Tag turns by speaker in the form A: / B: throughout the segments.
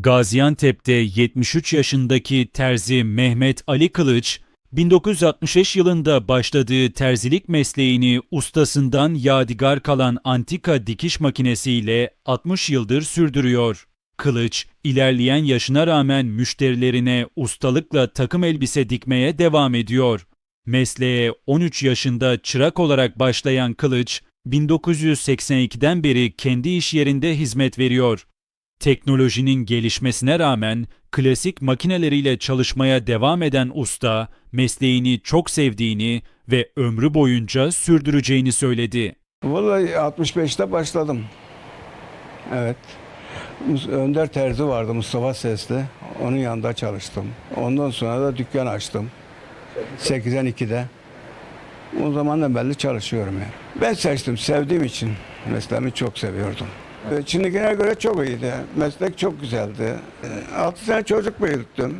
A: Gaziantep'te 73 yaşındaki terzi Mehmet Ali Kılıç, 1965 yılında başladığı terzilik mesleğini ustasından yadigar kalan antika dikiş makinesiyle 60 yıldır sürdürüyor. Kılıç, ilerleyen yaşına rağmen müşterilerine ustalıkla takım elbise dikmeye devam ediyor. Mesleğe 13 yaşında çırak olarak başlayan Kılıç, 1982'den beri kendi iş yerinde hizmet veriyor. Teknolojinin gelişmesine rağmen klasik makineleriyle çalışmaya devam eden usta, mesleğini çok sevdiğini ve ömrü boyunca sürdüreceğini söyledi.
B: Vallahi 65'te başladım. Evet. Önder Terzi vardı Mustafa Sesli. Onun yanında çalıştım. Ondan sonra da dükkan açtım. 8'den 2'de. O zamandan belli çalışıyorum yani. Ben seçtim sevdiğim için. Mesleğimi çok seviyordum. E, Şimdikine göre çok iyiydi. Meslek çok güzeldi. 6 sene çocuk büyüttüm.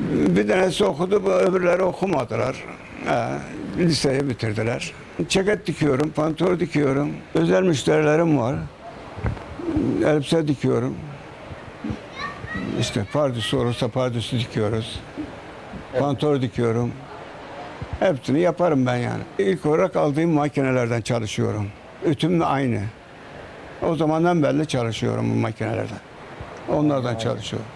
B: Bir tanesi okudu, öbürleri okumadılar. Ha, liseyi bitirdiler. Ceket dikiyorum, pantolon dikiyorum. Özel müşterilerim var. Elbise dikiyorum. İşte pardüsü olursa pardüsü dikiyoruz. Pantolon dikiyorum. Hepsini yaparım ben yani. İlk olarak aldığım makinelerden çalışıyorum. Ütüm de aynı. O zamandan beri çalışıyorum bu makinelerden. Onlardan çalışıyorum.